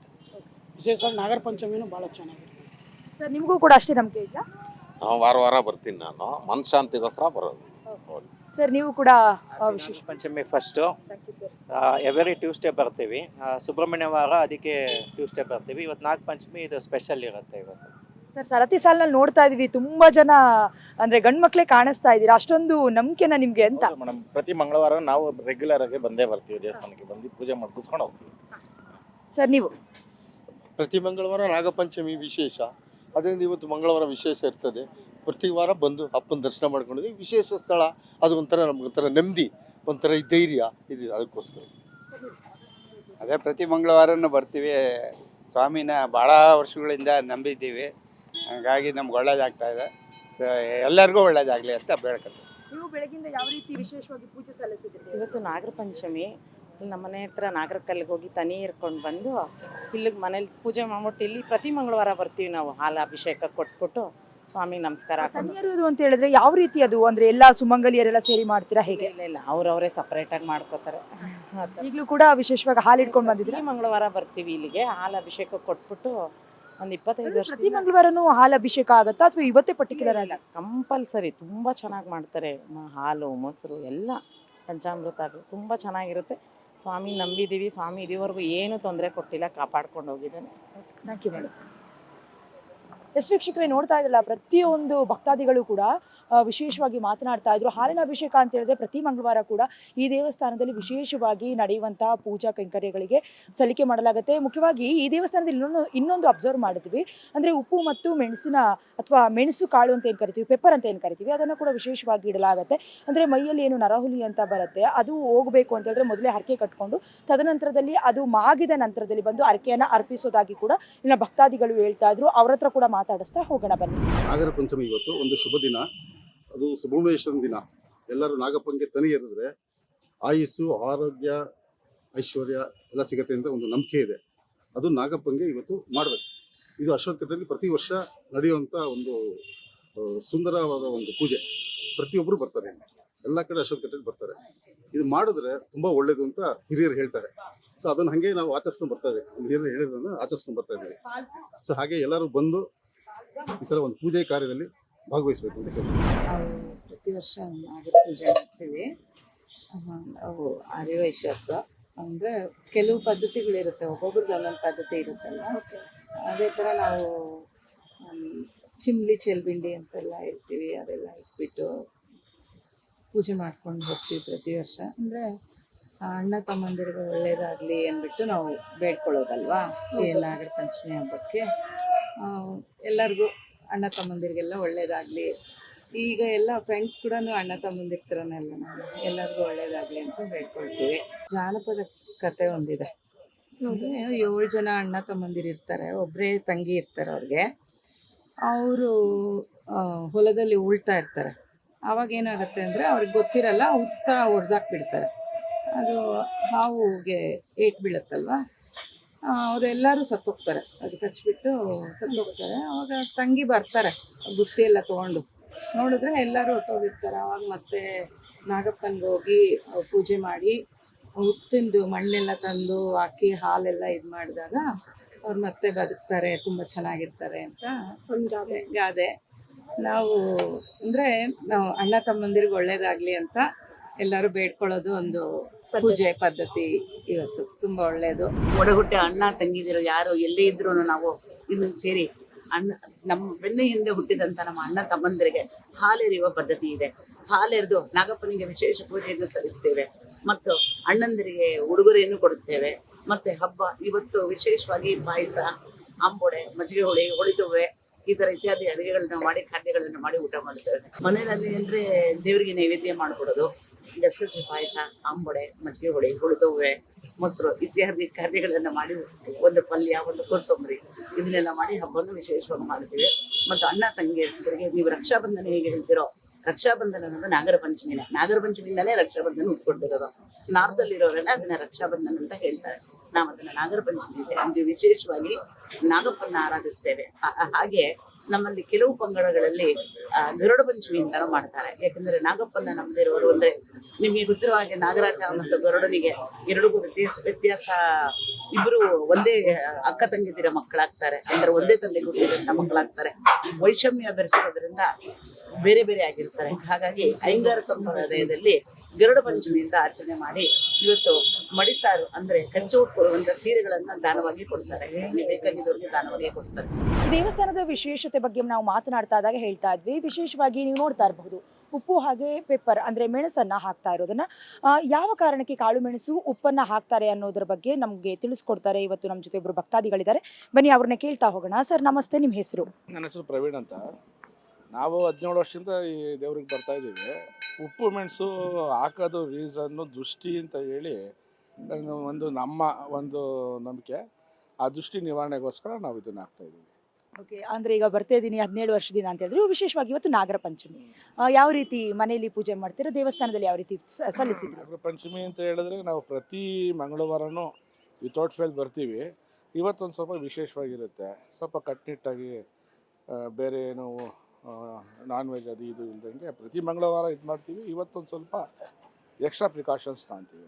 ವಿಶೇಷವಾಗಿ ನಾಗರ ಪಂಚಮಿನೂ ಭಾಳ ಚೆನ್ನಾಗಿರುತ್ತೆ. ಸರ್ ನಿಮಗೂ ಕೂಡ ಅಷ್ಟೇ ನಂಬಿಕೆ ಇದೆಯಾ? ವಾರ ವಾರ ಬರ್ತೀನಿ ನಾನು. ಮನಃಶಾಂತಿಗೋಸ್ಕರ ಬರೋದು. ಸರ್ ನೀವು ಕೂಡ ಆ, ವಿಶೇಷ ಪಂಚಮಿ ಫಸ್ಟು ಎವ್ರಿ ಟ್ಯೂಸ್ಡೇ ಬರ್ತೀವಿ. ಆ, ಸುಬ್ರಹ್ಮಣ್ಯ ವಾರ ಅದಕ್ಕೆ ಟ್ಯೂಸ್ಡೇ ಬರ್ತೀವಿ. ಇವತ್ತು ನಾಗ ಪಂಚಮಿ ಇದು ಸ್ಪೆಷಲ್ ಇರುತ್ತೆ ಇವತ್ತು. ಸರ್ ಸರತಿ ಸಾಲಿನಲ್ಲಿ ನೋಡ್ತಾ ಇದೀವಿ. ತುಂಬಾ ಜನ ಅಂದ್ರೆ ಗಂಡ್ ಮಕ್ಳೇ ಕಾಣಿಸ್ತಾ ಇದ್ದೀರಾ? ಅಷ್ಟೊಂದು ನಂಬಿಕೆನ ನಿಮ್ಗೆ ಅಂತ? ಮೇಡಮ್. ಪ್ರತಿ ಮಂಗಳವಾರ ನಾವು ರೆಗ್ಯುಲರ್ ಆಗಿ ಬಂದೇ ಬರ್ತೀವಿ. ದೇವಸ್ಥಾನಕ್ಕೆ ಬಂದು ಪೂಜೆ ಮಾಡ್ಕೊಂಡು ಹೋಗ್ತೀವಿ. ಸರ್ ನೀವು? ಪ್ರತಿ ಮಂಗಳವಾರ ನಾಗಪಂಚಮಿ ವಿಶೇಷ. ಅದರಿಂದ ಇವತ್ತು ಮಂಗಳವಾರ ವಿಶೇಷ ಇರ್ತದೆ. ಪ್ರತಿ ವಾರ ಬಂದು ಅಪ್ಪನ ದರ್ಶನ ಮಾಡ್ಕೊಂಡಿದ್ವಿ. ವಿಶೇಷ ಸ್ಥಳ. ಅದು ಒಂಥರ ನಮ್ಗೊಂಥರ ನೆಮ್ಮದಿ ಒಂಥರ ಈ ಧೈರ್ಯ ಇದು ಅದಕ್ಕೋಸ್ಕರ. ಅದೇ ಪ್ರತಿ ಮಂಗಳವಾರನೂ ಬರ್ತೀವಿ. ಸ್ವಾಮಿನ ಭಾಳ ವರ್ಷಗಳಿಂದ ನಂಬಿದ್ದೀವಿ. ಹಾಗಾಗಿ ನಮ್ಗೆ ಒಳ್ಳೇದಾಗ್ತಾ ಇದೆ. ಎಲ್ಲರಿಗೂ ಒಳ್ಳೇದಾಗಲಿ ಅಂತ ಬೇಡ್ಕೊತೀವಿ. ನೀವು ಬೆಳಗಿಂದ ಯಾವ ರೀತಿ ವಿಶೇಷವಾಗಿ ಪೂಜೆ ಸಲ್ಲಿಸಿದ್ರಿ? ಇವತ್ತು ನಾಗರ ಪಂಚಮಿ ನಮ್ಮ ಮನೆ ಹತ್ರ ನಾಗರಕಲ್ಲಿಗೆ ಹೋಗಿ ತನಿ ಇರ್ಕೊಂಡು ಬಂದು ಇಲ್ಲಿಗೆ ಮನೇಲಿ ಪೂಜೆ ಮಾಡ್ಬಿಟ್ಟು ಇಲ್ಲಿ ಪ್ರತಿ ಮಂಗಳವಾರ ಬರ್ತೀವಿ ನಾವು ಹಾಲು ಅಭಿಷೇಕ ಕೊಟ್ಬಿಟ್ಟು ಸ್ವಾಮಿ ನಮಸ್ಕಾರ ಹಾಕೊಂಡು. ತನಿಯರುವುದು ಅಂತ ಹೇಳಿದ್ರೆ ಯಾವ ರೀತಿ ಅದು? ಅಂದ್ರೆ ಎಲ್ಲಾ ಸುಮಂಗಲಿಯರೆಲ್ಲ ಸೇರಿ ಮಾಡ್ತೀರಾ ಹೇಗೆ? ಇಲ್ಲ ಇಲ್ಲ ಅವ್ರವರೇ ಸಪ್ರೇಟಾಗಿ ಮಾಡ್ಕೋತಾರೆ. ಈಗಲೂ ಕೂಡ ವಿಶೇಷವಾಗಿ ಹಾಲು ಇಟ್ಕೊಂಡು ಬಂದಿದ್ರಿ ಪ್ರತಿ ಮಂಗಳವಾರ ಬರ್ತೀವಿ ಇಲ್ಲಿಗೆ ಹಾಲು ಅಭಿಷೇಕ ಕೊಟ್ಬಿಟ್ಟು ಒಂದು ಇಪ್ಪತ್ತೈದು ವರ್ಷ ಪ್ರತಿ ಮಂಗಳವಾರನೂ ಹಾಲು ಅಭಿಷೇಕ ಆಗುತ್ತಾ ಅಥವಾ ಇವತ್ತೇ ಪರ್ಟಿಕ್ಯುಲರ್ ಅಲ್ಲ ಕಂಪಲ್ಸರಿ ತುಂಬ ಚೆನ್ನಾಗಿ ಮಾಡ್ತಾರೆ ಮ- ಹಾಲು ಮೊಸರು ಎಲ್ಲ ಪಂಚಾಮೃತ ಆಗಲಿ ತುಂಬ ಚೆನ್ನಾಗಿರುತ್ತೆ. ಸ್ವಾಮಿ ನಂಬಿದ್ದೀವಿ ಸ್ವಾಮಿ ಇದುವರೆಗೂ ಏನೂ ತೊಂದರೆ ಕೊಟ್ಟಿಲ್ಲ ಕಾಪಾಡ್ಕೊಂಡು ಹೋಗಿದ್ದಾನೆ. ಥ್ಯಾಂಕ್ ಯು ಮೇಡಮ್ ಎಸ್ ವೀಕ್ಷಕರೇ, ನೋಡ್ತಾ ಇದ್ರಲ್ಲ, ಪ್ರತಿಯೊಂದು ಭಕ್ತಾದಿಗಳು ಕೂಡ ವಿಶೇಷವಾಗಿ ಮಾತನಾಡ್ತಾ ಇದ್ರು. ಹಾಲಿನ ಅಭಿಷೇಕ ಅಂತ ಹೇಳಿದ್ರೆ ಪ್ರತಿ ಮಂಗಳವಾರ ಕೂಡ ಈ ದೇವಸ್ಥಾನದಲ್ಲಿ ವಿಶೇಷವಾಗಿ ನಡೆಯುವಂತಹ ಪೂಜಾ ಕೈಂಕರ್ಯಗಳಿಗೆ ಸಲ್ಲಿಕೆ ಮಾಡಲಾಗುತ್ತೆ. ಮುಖ್ಯವಾಗಿ ಈ ದೇವಸ್ಥಾನದಲ್ಲಿ ಇನ್ನೊಂದು ಇನ್ನೊಂದು ಅಬ್ಸರ್ವ್ ಮಾಡಿದ್ವಿ. ಅಂದ್ರೆ ಉಪ್ಪು ಮತ್ತು ಮೆಣಸಿನ ಅಥವಾ ಮೆಣಸು ಕಾಳು ಅಂತ ಏನು ಕರಿತೀವಿ ಪೆಪ್ಪರ್ ಅಂತ ಏನು ಕರಿತೀವಿ, ಅದನ್ನು ಕೂಡ ವಿಶೇಷವಾಗಿ ಇಡಲಾಗುತ್ತೆ. ಅಂದ್ರೆ ಮೈಯಲ್ಲಿ ಏನು ನರಹುಲಿ ಅಂತ ಬರುತ್ತೆ, ಅದು ಹೋಗಬೇಕು ಅಂತ ಹೇಳಿದ್ರೆ ಮೊದಲೇ ಹರಕೆ ಕಟ್ಕೊಂಡು, ತದನಂತರದಲ್ಲಿ ಅದು ಮಾಗಿದ ನಂತರದಲ್ಲಿ ಬಂದು ಹರಕೆಯನ್ನ ಅರ್ಪಿಸೋದಾಗಿ ಕೂಡ ಇನ್ನ ಭಕ್ತಾದಿಗಳು ಹೇಳ್ತಾ ಇದ್ರು. ಅವ್ರ ಕೂಡ ಮಾತಾಡಿಸ್ತಾ ಹೋಗೋಣ ಬನ್ನಿ. ನಾಗರ ಪಂಚಮಿ ಇವತ್ತು ಒಂದು ಶುಭ ದಿನ. ಅದು ಸುಬ್ರಹ್ಮಣ್ಯೇಶ್ವರನ ದಿನ. ಎಲ್ಲರೂ ನಾಗಪ್ಪಂಗೆ ತನಿ ಇರಿದ್ರೆ ಆಯುಸ್ಸು, ಆರೋಗ್ಯ, ಐಶ್ವರ್ಯ ಎಲ್ಲ ಸಿಗತ್ತೆ ಅಂತ ಒಂದು ನಂಬಿಕೆ ಇದೆ. ಅದು ನಾಗಪ್ಪಂಗೆ ಇವತ್ತು ಮಾಡಬೇಕು. ಇದು ಅಶ್ವತ್ಥಕಟ್ಟೆಯಲ್ಲಿ ಪ್ರತಿ ವರ್ಷ ನಡೆಯುವಂಥ ಒಂದು ಸುಂದರವಾದ ಒಂದು ಪೂಜೆ. ಪ್ರತಿಯೊಬ್ಬರು ಬರ್ತಾರೆ ಎಲ್ಲ ಕಡೆ ಅಶ್ವತ್ಥಕಟ್ಟೆಯಲ್ಲಿ ಬರ್ತಾರೆ. ಇದು ಮಾಡಿದ್ರೆ ತುಂಬ ಒಳ್ಳೇದು ಅಂತ ಹಿರಿಯರು ಹೇಳ್ತಾರೆ. ಸೊ ಅದನ್ನು ಹಾಗೆ ನಾವು ಆಚರಿಸ್ಕೊಂಡು ಬರ್ತಾ ಇದ್ದೀವಿ. ಹಿರಿಯರು ಹೇಳಿದ್ರು ಆಚರಿಸ್ಕೊಂಡು ಬರ್ತಾ ಇದ್ದೀವಿ. ಸೊ ಹಾಗೆ ಎಲ್ಲರೂ ಬಂದು ಈ ಥರ ಒಂದು ಪೂಜೆ ಕಾರ್ಯದಲ್ಲಿ ಭಾಗವಹಿಸಬೇಕು ಅಂತ ಕೇಳಿ ಪ್ರತಿ ವರ್ಷ ನಾಗರ ಪೂಜೆ ಮಾಡ್ತೀವಿ. ಅವು ಆರ್ಯವೈಶ್ಯಾಸ ಅಂದರೆ ಕೆಲವು ಪದ್ಧತಿಗಳಿರುತ್ತೆ, ಒಬ್ಬೊಬ್ರದ್ದು ಒಂದೊಂದು ಪದ್ಧತಿ ಇರುತ್ತಲ್ಲ ಅದೇ ಥರ ನಾವು ಚಿಮ್ಲಿ ಚೆಲ್ಬಿಂಡಿ ಅಂತೆಲ್ಲ ಇರ್ತೀವಿ, ಅದೆಲ್ಲ ಇಟ್ಬಿಟ್ಟು ಪೂಜೆ ಮಾಡ್ಕೊಂಡು ಹೋಗ್ತೀವಿ ಪ್ರತಿ ವರ್ಷ. ಅಂದರೆ ಅಣ್ಣ ತಮ್ಮಂದಿರಿಗೆ ಒಳ್ಳೇದಾಗಲಿ ಅಂದ್ಬಿಟ್ಟು ನಾವು ಬೇಡ್ಕೊಳ್ಳೋದಲ್ವಾ? ಈ ನಾಗರ ಪಂಚಮಿ ಹಬ್ಬಕ್ಕೆ. ಎಲ್ಲರಿಗೂ ಅಣ್ಣ ತಮ್ಮಂದಿರಿಗೆಲ್ಲ ಒಳ್ಳೇದಾಗಲಿ. ಈಗ ಎಲ್ಲ ಫ್ರೆಂಡ್ಸ್ ಕೂಡ ಅಣ್ಣ ತಮ್ಮಂದಿರ್ತಾರನೆಲ್ಲ ನಾವು ಎಲ್ಲರಿಗೂ ಒಳ್ಳೇದಾಗಲಿ ಅಂತ ಹೇಳ್ಕೊಳ್ತೀವಿ. ಜಾನಪದ ಕತೆ ಒಂದಿದೆ. ಏಳು ಜನ ಅಣ್ಣ ತಮ್ಮಂದಿರು ಇರ್ತಾರೆ ಒಬ್ಬರೇ ತಂಗಿ ಇರ್ತಾರೆ ಅವ್ರಿಗೆ. ಅವರು ಹೊಲದಲ್ಲಿ ಉಳ್ತಾ ಇರ್ತಾರೆ. ಆವಾಗ ಏನಾಗುತ್ತೆ ಅಂದರೆ ಅವ್ರಿಗೆ ಗೊತ್ತಿರಲ್ಲ ಉತ್ತ ಹೊಡೆದಾಕ್ಬಿಡ್ತಾರೆ ಅದು ಹಾವುಗೆ ಏಟ್ ಬೀಳುತ್ತಲ್ವ? ಅವರೆಲ್ಲರೂ ಸತ್ತೋಗ್ತಾರೆ. ಅದು ಕಚ್ಬಿಟ್ಟು ಸತ್ತೋಗ್ತಾರೆ. ಅವಾಗ ತಂಗಿ ಬರ್ತಾರೆ ಬುತ್ತಿ ಎಲ್ಲ ತೊಗೊಂಡು. ನೋಡಿದ್ರೆ ಎಲ್ಲರೂ ಹೊಟ್ಟೋಗಿರ್ತಾರೆ ಅವಾಗ ಮತ್ತೆ ನಾಗಪ್ಪನ್ಗೆ ಹೋಗಿ ಪೂಜೆ ಮಾಡಿ ಉತ್ತಿಂದು ಮಣ್ಣೆಲ್ಲ ತಂದು ಹಾಕಿ ಹಾಲೆಲ್ಲ ಇದು ಮಾಡಿದಾಗ ಅವ್ರು ಮತ್ತೆ ಬದುಕ್ತಾರೆ ತುಂಬ ಚೆನ್ನಾಗಿರ್ತಾರೆ ಅಂತ ಒಂದು ಗಾದೆ. ಗಾದೆ. ನಾವು ಅಂದರೆ ನಾವು ಅಣ್ಣ ತಮ್ಮಂದಿರಿಗೆ ಒಳ್ಳೇದಾಗಲಿ ಅಂತ ಎಲ್ಲರೂ ಬೇಡ್ಕೊಳ್ಳೋದು ಒಂದು ಪೂಜೆ ಪದ್ಧತಿ ಇವತ್ತು ತುಂಬಾ ಒಳ್ಳೆಯದು. ಒಡಗುಟ್ಟೆ ಅಣ್ಣ ತಂಗಿದಿರೋ ಯಾರು ಎಲ್ಲೇ ಇದ್ರೂ ನಾವು ಇನ್ನೊಂದು ಸೇರಿ ಅಣ್ಣ ನಮ್ಮ ಬೆನ್ನ ಹಿಂದೆ ಹುಟ್ಟಿದಂತ ನಮ್ಮ ಅಣ್ಣ ತಮ್ಮಂದಿರಿಗೆ ಹಾಲೆರೆಯುವ ಪದ್ಧತಿ ಇದೆ. ಹಾಲೆರೆದು ನಾಗಪ್ಪನಿಗೆ ವಿಶೇಷ ಪೂಜೆಯನ್ನು ಸಲ್ಲಿಸ್ತೇವೆ. ಮತ್ತು ಅಣ್ಣಂದಿರಿಗೆ ಉಡುಗೊರೆಯನ್ನು ಕೊಡುತ್ತೇವೆ. ಮತ್ತೆ ಹಬ್ಬ ಇವತ್ತು ವಿಶೇಷವಾಗಿ ಪಾಯಸ ಅಂಬೊಡೆ ಮಜ್ಜಿಗೆ ಹುಳಿ ಹೊಳಿತುವೆ ಈ ತರ ಇತ್ಯಾದಿ ಅಡುಗೆಗಳನ್ನ ಮಾಡಿ ಖಾದ್ಯಗಳನ್ನ ಮಾಡಿ ಊಟ ಮಾಡ್ತೇವೆ ಮನೆಯಲ್ಲಿ ಅಂದ್ರೆ ದೇವರಿಗೆ ನೈವೇದ್ಯ ಮಾಡ್ಕೊಡೋದು. ಗಸಗಸೆ, ಪಾಯಸ ಆಂಬೊಡೆ ಮಜ್ಜಿಗೆ ಹೊಡೆ ಹುಳಿದವ್ವೆ ಮೊಸರು ಇತ್ಯಾದಿ ಖಾದ್ಯಗಳನ್ನು ಮಾಡಿ ಒಂದು ಪಲ್ಯ, ಒಂದು ಕೋಸಂಬರಿ ಇದನ್ನೆಲ್ಲ ಮಾಡಿ ಹಬ್ಬವನ್ನು ವಿಶೇಷವಾಗಿ ಮಾಡ್ತೀವಿ ಮತ್ತು ಅಣ್ಣ ತಂಗಿಯರಿಗೆ ನೀವು ರಕ್ಷಾಬಂಧನ ಹೇಗೆ ರಕ್ಷಾ ರಕ್ಷಾಬಂಧನ ಅನ್ನೋದು ನಾಗರ ಪಂಚಮಿನ ನಾಗರ ಪಂಚಮಿಯಿಂದಲೇ ರಕ್ಷಾಬಂಧನ ಉಟ್ಕೊಂಡಿರೋದು ನಾರ್ತ್ ಅಲ್ಲಿರೋರೆಲ್ಲ ಅದನ್ನ ರಕ್ಷಾಬಂಧನ ಅಂತ ಹೇಳ್ತಾರೆ. ನಾವು ಅದನ್ನ ನಾಗರ ಪಂಚಮಿ ಅಂತ ವಿಶೇಷವಾಗಿ ನಾಗಪ್ಪನ ಆರಾಧಿಸ್ತೇವೆ ಹಾಗೆ ನಮ್ಮಲ್ಲಿ ಕೆಲವು ಪಂಗಡಗಳಲ್ಲಿ ಗರುಡ ಪಂಚಮಿ ಅಂತಾನು ಮಾಡ್ತಾರೆ. ಯಾಕಂದ್ರೆ ನಾಗಪ್ಪನ ನಂಬಿರೋರು ಅಂದ್ರೆ ನಿಮಗೆ ಗೊತ್ತಿರೋ ಹಾಗೆ ನಾಗರಾಜ ಮತ್ತು ಗರುಡನಿಗೆ ಎರಡಿಗೂ ವ್ಯತ್ಯಾಸ ವ್ಯತ್ಯಾಸ ಇಬ್ಬರು ಒಂದೇ ಅಕ್ಕ ತಂಗಿದಿರ ಮಕ್ಕಳಾಗ್ತಾರೆ. ಅಂದ್ರೆ ಒಂದೇ ತಂದೆ ಹುಟ್ಟಿದಂತ ಮಕ್ಕಳಾಗ್ತಾರೆ. ವೈಷಮ್ಯ ಬೆರೆಸಿರೋದ್ರಿಂದ ಬೇರೆ ಬೇರೆ ಆಗಿರ್ತಾರೆ. ಹಾಗಾಗಿ ಐಂಗಾರ ಸಂಪ್ರದಾಯದಲ್ಲಿ ಗರುಡ ಪಂಚಮಿಯಿಂದ ಆಚರಣೆ ಮಾಡಿ ಇವತ್ತು ಮಡಿಸಾರು ಅಂದ್ರೆ ಖರ್ಚು ಕೊಡುವಂತ ಸೀರೆಗಳನ್ನ ದಾನವಾಗಿ ಕೊಡ್ತಾರೆ. ಬೇಕಾಗಿದ್ದವರಿಗೆ ದಾನವಾಗಿ ಕೊಡ್ತಾರೆ. ಈ ದೇವಸ್ಥಾನದ ವಿಶೇಷತೆ ಬಗ್ಗೆ ನಾವು ಮಾತನಾಡ್ತಾ ಇದ್ದಾಗ ಹೇಳ್ತಾ ಇದ್ವಿ. ವಿಶೇಷವಾಗಿ ನೀವು ನೋಡ್ತಾ ಇರಬಹುದು ಉಪ್ಪು ಹಾಗೆ ಪೆಪ್ಪರ್ ಅಂದ್ರೆ ಮೆಣಸನ್ನ ಹಾಕ್ತಾ ಇರೋದನ್ನ. ಯಾವ ಕಾರಣಕ್ಕೆ ಕಾಳು ಮೆಣಸು ಉಪ್ಪನ್ನ ಹಾಕ್ತಾರೆ ಅನ್ನೋದ್ರ ಬಗ್ಗೆ ನಮಗೆ ತಿಳಿಸ್ಕೊಡ್ತಾರೆ ಇವತ್ತು ನಮ್ಮ ಜೊತೆ ಒಬ್ರು ಭಕ್ತಾದಿಗಳಿದ್ದಾರೆ. ಬನ್ನಿ ಅವ್ರನ್ನ ಕೇಳ್ತಾ ಹೋಗೋಣ. ಸರ್ ನಮಸ್ತೆ. ನಿಮ್ಮ ಹೆಸರು? ನನ್ನ ಹೆಸರು ಪ್ರವೀಣ್ ಅಂತ. ನಾವು ಹದಿನೇಳು ವರ್ಷದಿಂದ ಈ ದೇವ್ರಿಗೆ ಬರ್ತಾ ಇದ್ದೀವಿ. ಉಪ್ಪು ಮೆಣಸು ಹಾಕೋದು ರೀಸನ್ನು ದೃಷ್ಟಿ ಅಂತ ಹೇಳಿ ಒಂದು ನಮ್ಮ ಒಂದು ನಂಬಿಕೆ. ಆ ದೃಷ್ಟಿ ನಿವಾರಣೆಗೋಸ್ಕರ ನಾವು ಇದನ್ನು ಹಾಕ್ತಾ ಇದ್ದೀವಿ. ಓಕೆ ಅಂದರೆ ಈಗ ಬರ್ತಾ ಇದ್ದೀನಿ ಹದಿನೇಳು ವರ್ಷದಿಂದ ಅಂತ ಹೇಳಿದ್ರು ವಿಶೇಷವಾಗಿ ಇವತ್ತು ನಾಗರ ಪಂಚಮಿ. ಯಾವ ರೀತಿ ಮನೆಯಲ್ಲಿ ಪೂಜೆ ಮಾಡ್ತೀರಾ? ದೇವಸ್ಥಾನದಲ್ಲಿ ಯಾವ ರೀತಿ ಸಲ್ಲಿಸಿ ಸಲ್ಲಿಸಿದ್ರು? ನಾಗರ ಪಂಚಮಿ ಅಂತ ಹೇಳಿದ್ರೆ ನಾವು ಪ್ರತಿ ಮಂಗಳವಾರನೂ ವಿತೌಟ್ ಫೇಲ್ ಬರ್ತೀವಿ. ಇವತ್ತೊಂದು ಸ್ವಲ್ಪ ವಿಶೇಷವಾಗಿರುತ್ತೆ. ಸ್ವಲ್ಪ ಕಟ್ಟುನಿಟ್ಟಾಗಿ ಬೇರೆ ಏನು ನಾನ್ ವೆಜ್ ಅದು ಇದು ಇಲ್ದಂಗೆ ಪ್ರತಿ ಮಂಗಳವಾರ ಇದು ಮಾಡ್ತೀವಿ. ಇವತ್ತೊಂದು ಸ್ವಲ್ಪ ಎಕ್ಸ್ಟ್ರಾ ಪ್ರಿಕಾಷನ್ಸ್ ತಗೊಂತೀವಿ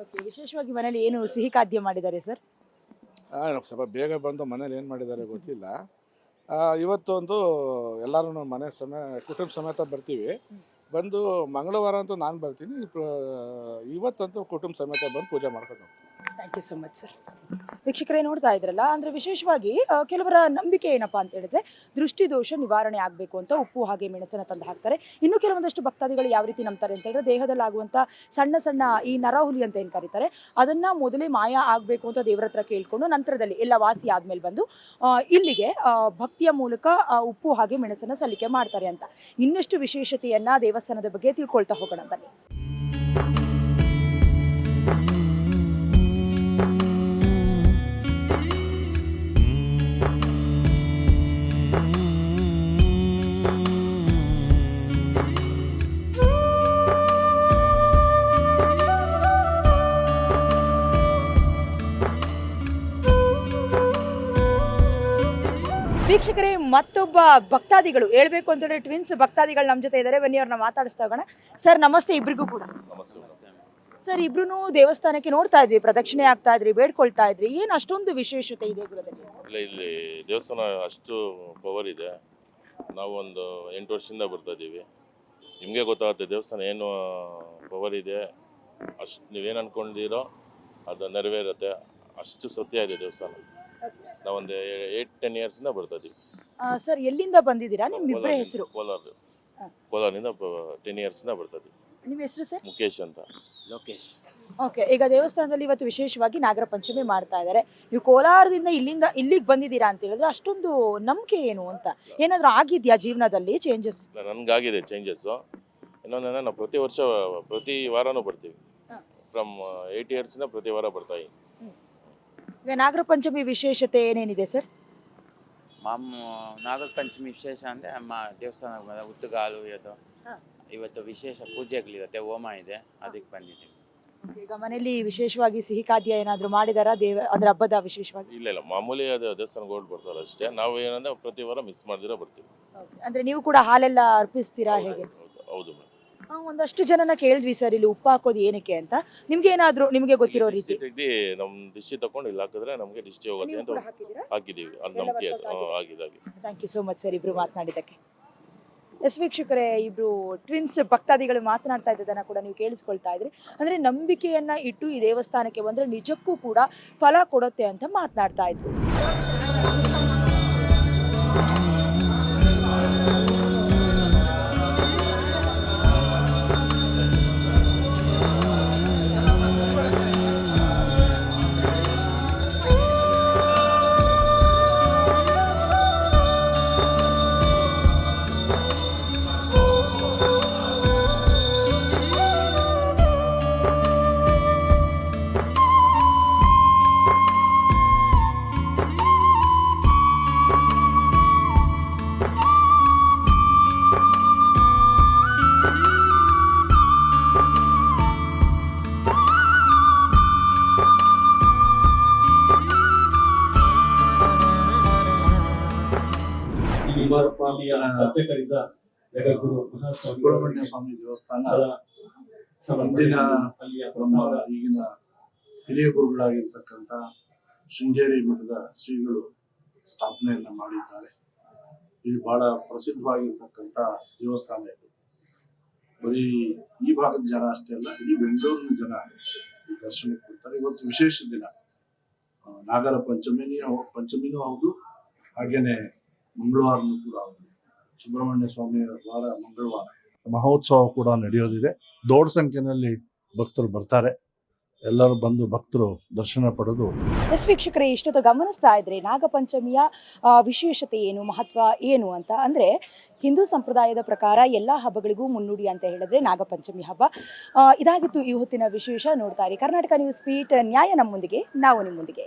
ಓಕೆ ವಿಶೇಷವಾಗಿ ಮನೇಲಿ ಏನು ಸಿಹಿ ಖಾದ್ಯ ಮಾಡಿದ್ದಾರೆ ಸರ್? ಸ್ವಲ್ಪ ಬೇಗ ಬಂದು ಮನೇಲಿ ಏನು ಮಾಡಿದ್ದಾರೆ ಗೊತ್ತಿಲ್ಲ. ಆ, ಇವತ್ತೊಂದು ಎಲ್ಲರೂ ಮನೆ ಸಮೇ ಕುಟುಂಬ ಸಮೇತ ಬರ್ತೀವಿ. ಬಂದು ಮಂಗಳವಾರ ಅಂತೂ ನಾನು ಬರ್ತೀನಿ. ಪ್ರ- ಇವತ್ತಂತೂ ಕುಟುಂಬ ಸಮೇತ ಬಂದು ಪೂಜೆ ಮಾಡ್ಕೊಂಡು ಹೋಗ್ತೀವಿ thank you so much sir ವೀಕ್ಷಕರೇ ನೋಡ್ತಾ ಇದ್ರಲ್ಲ, ಅಂದ್ರೆ ವಿಶೇಷವಾಗಿ ಕೆಲವರ ನಂಬಿಕೆ ಏನಪ್ಪ ಅಂತ ಹೇಳಿದ್ರೆ, ದೃಷ್ಟಿ ದೋಷ ನಿವಾರಣೆ ಆಗಬೇಕು ಅಂತ ಉಪ್ಪು ಹಾಗೆ ಮೆಣಸನ್ನು ತಂದು ಹಾಕ್ತಾರೆ. ಇನ್ನು ಕೆಲವೊಂದಷ್ಟು ಭಕ್ತಾದಿಗಳು ಯಾವ ರೀತಿ ನಂಬ್ತಾರೆ ಅಂತ ಹೇಳಿದ್ರೆ ದೇಹದಲ್ಲಾಗುವಂಥ ಸಣ್ಣ ಸಣ್ಣ ಈ ನರಹುಲಿ ಅಂತ ಏನು ಕರೀತಾರೆ, ಅದನ್ನ ಮೊದಲೇ ಮಾಯ ಆಗಬೇಕು ಅಂತ ದೇವರ ಹತ್ರ ಕೇಳ್ಕೊಂಡು ನಂತರದಲ್ಲಿ ಎಲ್ಲ ವಾಸಿ ಆದಮೇಲೆ ಬಂದು ಇಲ್ಲಿಗೆ ಭಕ್ತಿಯ ಮೂಲಕ ಉಪ್ಪು ಹಾಗೆ ಮೆಣಸನ್ನು ಸಲ್ಲಿಕೆ ಮಾಡ್ತಾರೆ ಅಂತ. ಇನ್ನಷ್ಟು ವಿಶೇಷತೆಯನ್ನು ದೇವಸ್ಥಾನದ ಬಗ್ಗೆ ತಿಳ್ಕೊಳ್ತಾ ಹೋಗೋಣ, ಬನ್ನಿ. ವೀಕ್ಷಕರೇ, ಮತ್ತೊಬ್ಬ ಭಕ್ತಾದಿಗಳು, ಹೇಳ್ಬೇಕು ಅಂತಂದ್ರೆ ಟ್ವಿನ್ಸ್ ಭಕ್ತಾದಿಗಳು ನಮ್ಮ ಜೊತೆ ಇದ್ದಾರೆ. ಬನ್ನಿ, ಅವ್ರನ್ನ ಮಾತಾಡಿಸ್ತಾ ಹೋಗೋಣ. ಸರ್, ನಮಸ್ತೆ, ಇಬ್ರಿಗೂ ಕೂಡ. ಸರ್ ಇಬ್ರು ದೇವಸ್ಥಾನಕ್ಕೆ ನೋಡ್ತಾ ಇದ್ವಿ ಪ್ರದಕ್ಷಿಣೆ ಆಗ್ತಾ ಇದ್ರಿ, ಬೇಡ್ಕೊಳ್ತಾ ಇದ್ರಿ. ಏನು ಅಷ್ಟೊಂದು ವಿಶೇಷತೆ ಇದೆ ಇಲ್ಲ, ಇಲ್ಲಿ ದೇವಸ್ಥಾನ ಅಷ್ಟು ಪವರ್ ಇದೆ. ನಾವು ಒಂದು ಎಂಟು ವರ್ಷದಿಂದ ಬರ್ತಾ ಇದ್ದೀವಿ. ನಿಮಗೆ ಗೊತ್ತಾಗುತ್ತೆ, ದೇವಸ್ಥಾನ ಏನು ಪವರ್ ಇದೆ. ಅಷ್ಟು ನೀವೇನು ಅನ್ಕೊಂಡಿರೋ, ಅದು ನೆರವೇರುತ್ತೆ. ಅಷ್ಟು ಸತ್ಯ ಇದೆ ದೇವಸ್ಥಾನ ನಾವೊಂದು ಏಯ್ಟ್ ಟೆನ್ ಇಯರ್ಸಿಂದ ಬರ್ತಾ ಇದ್ದೀವಿ. ಸರ್ ಎಲ್ಲಿಂದ ಬಂದಿದ್ದೀರಾ? ನಿಮ್ಮಿಬ್ಬರ ಹೆಸರು? ಕೋಲಾರ ಕೋಲಾರದಿಂದ ಟೆನ್ ಇಯರ್ಸಿಂದ ಬರ್ತಾ ಇದ್ದೀವಿ. ನಿಮ್ಮ ಹೆಸರು ಸರ್? ಮುಖೇಶ್ ಅಂತ. ಲೋಕೇಶ್. ಓಕೆ ಈಗ ದೇವಸ್ಥಾನದಲ್ಲಿ ಇವತ್ತು ವಿಶೇಷವಾಗಿ ನಾಗರ ಪಂಚಮಿ ಮಾಡ್ತಾ ಇದ್ದಾರೆ ನೀವು ಕೋಲಾರದಿಂದ ಇಲ್ಲಿಂದ ಇಲ್ಲಿಗೆ ಬಂದಿದ್ದೀರಾ ಅಂತ ಹೇಳಿದ್ರೆ ಅಷ್ಟೊಂದು ನಂಬಿಕೆ ಏನು ಅಂತ? ಏನಾದರೂ ಆಗಿದ್ಯಾ ಜೀವನದಲ್ಲಿ ಚೇಂಜಸ್ ನನಗಾಗಿದೆ ಚೇಂಜಸ್ಸು ಇನ್ನೊಂದು ನಾವು ಪ್ರತಿ ವರ್ಷ ಪ್ರತಿ ವಾರನೂ ಬರ್ತೀವಿ. ಫ್ರಮ್ ಏಯ್ಟ್ ಇಯರ್ಸಿಂದ ಪ್ರತಿ ವಾರ ಬರ್ತಾ ಈಗ ನಾಗರ ಪಂಚಮಿ ವಿಶೇಷತೆ ಏನೇನಿದೆ ಸರ್? ಮಾಮ್ ನಾಗರ ಪಂಚಮಿ ವಿಶೇಷ ಅಂದರೆ ನಮ್ಮ ದೇವಸ್ಥಾನ ಬಂದ ಉತ್ತುಗಾಲು ಇವತ್ತು ಇವತ್ತು ವಿಶೇಷ ಪೂಜೆಗಳಿರುತ್ತೆ ಹೋಮ ಇದೆ ಅದಕ್ಕೆ ಬಂದಿದ್ದೀವಿ. ಈಗ ಮನೆಯಲ್ಲಿ ವಿಶೇಷವಾಗಿ ಸಿಹಿ ಖಾದ್ಯ ಏನಾದರೂ ಮಾಡಿದಾರಾ ದೇವ ಅದರ ಹಬ್ಬದ ವಿಶೇಷವಾಗಿ? ಇಲ್ಲ ಇಲ್ಲ ಮಾಮೂಲಿ ಅದು ದೇವಸ್ಥಾನಕ್ಕೆ ಹೋಗಿ ಬರ್ತಾರೆ ಅಷ್ಟೇ. ನಾವು ಏನಂದ್ರೆ ಪ್ರತಿ ವಾರ ಮಿಸ್ ಮಾಡಿದಿರ ಬರ್ತೀವಿ. ಅಂದ್ರೆ ನೀವು ಕೂಡ ಹಾಲೆಲ್ಲ ಅರ್ಪಿಸ್ತೀರಾ ಹೇಗೆ? ಹೌದು ಮೇಡಮ್. ಒಂದಷ್ಟು ಜನನ ಕೇಳಿದ್ವಿ ಸರ್ ಇಲ್ಲಿ ಉಪ್ಪು ಹಾಕೋದು ಏನಕ್ಕೆ ಅಂತ. ನಿಮ್ಗೆ ಏನಾದ್ರು ನಿಮ್ಗೆ ಗೊತ್ತಿರೋ ರೀತಿ? ತೆಗ್ದು ನಮ್ಮ ದಿಷ್ಟಿ ತಕೊಂಡು ಇಲ್ಲಿ ಹಾಕಿದ್ರೆ ನಮಗೆ ದಿಷ್ಟಿ ಹೋಗುತ್ತೆ ಅಂತ ಹಾಕಿದ್ದೀವಿ. ಅದು ನಂಬಿಕೆ ಅದು. ಹಾ, ಆಗಿದೆ ಆಗಿದೆ. Thank you so much sir ಇಬ್ರು ಮಾತನಾಡಿದ್ದಕ್ಕೆ. ಎಸ್ ವೀಕ್ಷಕರೇ ಇಬ್ರು ಟ್ವಿನ್ಸ್ ಭಕ್ತಾದಿಗಳು ಮಾತನಾಡ್ತಾ ಇದ್ದದನ್ನ ಕೂಡ ನೀವು ಕೇಳಿಸ್ಕೊಳ್ತಾ ಇದ್ರಿ. ಅಂದ್ರೆ ನಂಬಿಕೆಯನ್ನ ಇಟ್ಟು ಈ ದೇವಸ್ಥಾನಕ್ಕೆ ಬಂದ್ರೆ ನಿಜಕ್ಕೂ ಕೂಡ ಫಲ ಕೊಡುತ್ತೆ ಅಂತ ಮಾತನಾಡ್ತಾ ಇದ್ರು. ಸುಬ್ರಹ್ಮಣ್ಯ ಸ್ವಾಮಿ ದೇವಸ್ಥಾನ. ಮುಂದಿನ ಈಗಿನ ಹಿರಿಯ ಗುರುಗಳಾಗಿರ್ತಕ್ಕಂಥ ಶೃಂಗೇರಿ ಮಠದ ಶ್ರೀಗಳು ಸ್ಥಾಪನೆಯನ್ನ ಮಾಡಿದ್ದಾರೆ. ಇದು ಬಹಳ ಪ್ರಸಿದ್ಧವಾಗಿರ್ತಕ್ಕಂಥ ದೇವಸ್ಥಾನ ಇದು. ಬರೀ ಈ ಭಾಗದ ಜನ ಅಷ್ಟೇ ಅಲ್ಲ, ಇಡೀ ಬೆಂಗಳೂರಿನ ಜನ ದರ್ಶನಕ್ಕೆ ಬರ್ತಾರೆ. ಇವತ್ತು ವಿಶೇಷ ದಿನ. ನಾಗರ ಪಂಚಮಿನಿ ಪಂಚಮಿನೂ ಹೌದು, ಹಾಗೇನೆ ಮಂಗಳವಾರನೂ ಕೂಡ ಹೌದು. ಸುಬ್ರಹ್ಮಣ್ಯ ಸ್ವಾಮಿ ವಾರ ಮಂಗಳವಾರ. ಮಹೋತ್ಸವ ಕೂಡ ನಡೆಯೋದಿದೆ. ದೊಡ್ಡ ಸಂಖ್ಯೆಯಲ್ಲಿ ಭಕ್ತರು ಬರ್ತಾರೆ. ಎಲ್ಲರೂ ಬಂದು ಭಕ್ತರು ದರ್ಶನ ಪಡೆದು. ಎಸ್ ವೀಕ್ಷಕರೇ, ಇಷ್ಟೊತ್ತು ಗಮನಿಸ್ತಾ ಇದ್ರೆ ನಾಗಪಂಚಮಿಯ ವಿಶೇಷತೆ ಏನು, ಮಹತ್ವ ಏನು ಅಂತ ಅಂದ್ರೆ ಹಿಂದೂ ಸಂಪ್ರದಾಯದ ಪ್ರಕಾರ ಎಲ್ಲ ಹಬ್ಬಗಳಿಗೂ ಮುನ್ನುಡಿ ಅಂತ ಹೇಳಿದ್ರೆ ನಾಗಪಂಚಮಿ ಹಬ್ಬ. ಇದಾಗಿತ್ತು ಈ ಹೊತ್ತಿನ ವಿಶೇಷ ನೋಡ್ತಾರೆ ಕರ್ನಾಟಕ ನ್ಯೂಸ್ ಪೀಟ್ ನ್ಯಾಯ ನಮ್ಮೊಂದಿಗೆ, ನಾವು ನಿಮ್ಮೊಂದಿಗೆ.